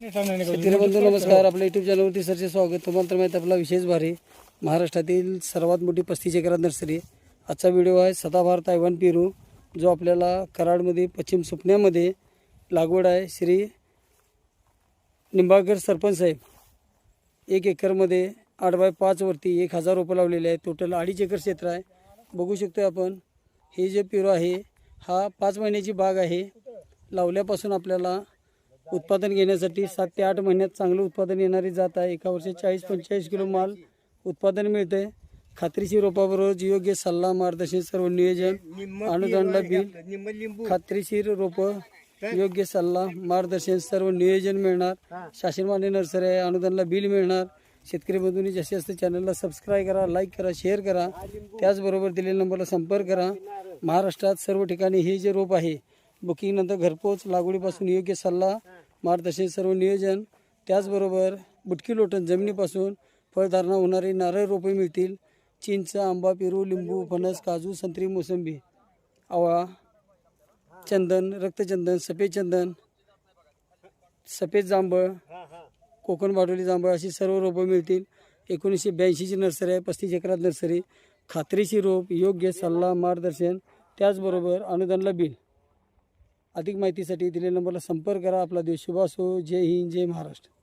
शेतकरी बंधू नमस्कार. आपल्या युट्यूब चॅनलवरती सरचे स्वागत. तुम्हाला तर माहिती आहे आपला विशेष भारी. महाराष्ट्रातील सर्वात मोठी पस्तीस एकरात नर्सरी. आजचा व्हिडिओ आहे सदाभार तायवान पेरू जो आपल्याला कराडमध्ये पश्चिम सुपण्यामध्ये लागवड आहे. श्री निंबाळकर सरपंच साहेब एक एकरमध्ये आठ बाय पाचवरती एक हजार रोपं लावलेले आहे टोटल अडीच एकर क्षेत्र आहे. बघू शकतो आपण हे जे पेरू आहे हा पाच महिन्याची बाग आहे. लावल्यापासून आपल्याला उत्पादन घेण्यासाठी सात ते आठ महिन्यात चांगलं उत्पादन येणारी जात आहे. एका वर्षी चाळीस पंचेचाळीस किलो माल उत्पादन मिळते खात्रीशीर रोपाबरोबर योग्य सल्ला मार्गदर्शन सर्व नियोजन अनुदानला बिल खात्रीशीर रोपं योग्य सल्ला मार्गदर्शन सर्व नियोजन मिळणार. शासनमान्य नर्सरी आहे अनुदानला बिल मिळणार. शेतकरी बंधूंनी जास्तीत जास्त चॅनलला सबस्क्राईब करा लाईक करा शेअर करा त्याचबरोबर दिलेल्या नंबरला संपर्क करा. महाराष्ट्रात सर्व ठिकाणी हे जे रोप आहे बुकिंगनंतर घरपोच लागवडीपासून योग्य सल्ला मार्गदर्शन सर्व नियोजन त्याचबरोबर बुटकी लोटण जमिनीपासून फळधारणा होणारी नारळ रोपे मिळतील. चिंच आंबा पेरू लिंबू फणस काजू संत्री मोसंबी आवळा चंदन रक्तचंदन सफेद चंदन सफेद जांभळ कोकण बाडोली जांभळ अशी सर्व रोपं मिळतील. एकोणीसशे ब्याऐंशीची नर्सरी आहे पस्तीस एकरात नर्सरी. खात्रीची रोप योग्य सल्ला मार्गदर्शन त्याचबरोबर अनुदानला बिल. अधिक माहितीसाठी दिलेल्या नंबरला संपर्क करा. आपला देश शुभ असो जय हिंद जय महाराष्ट्र.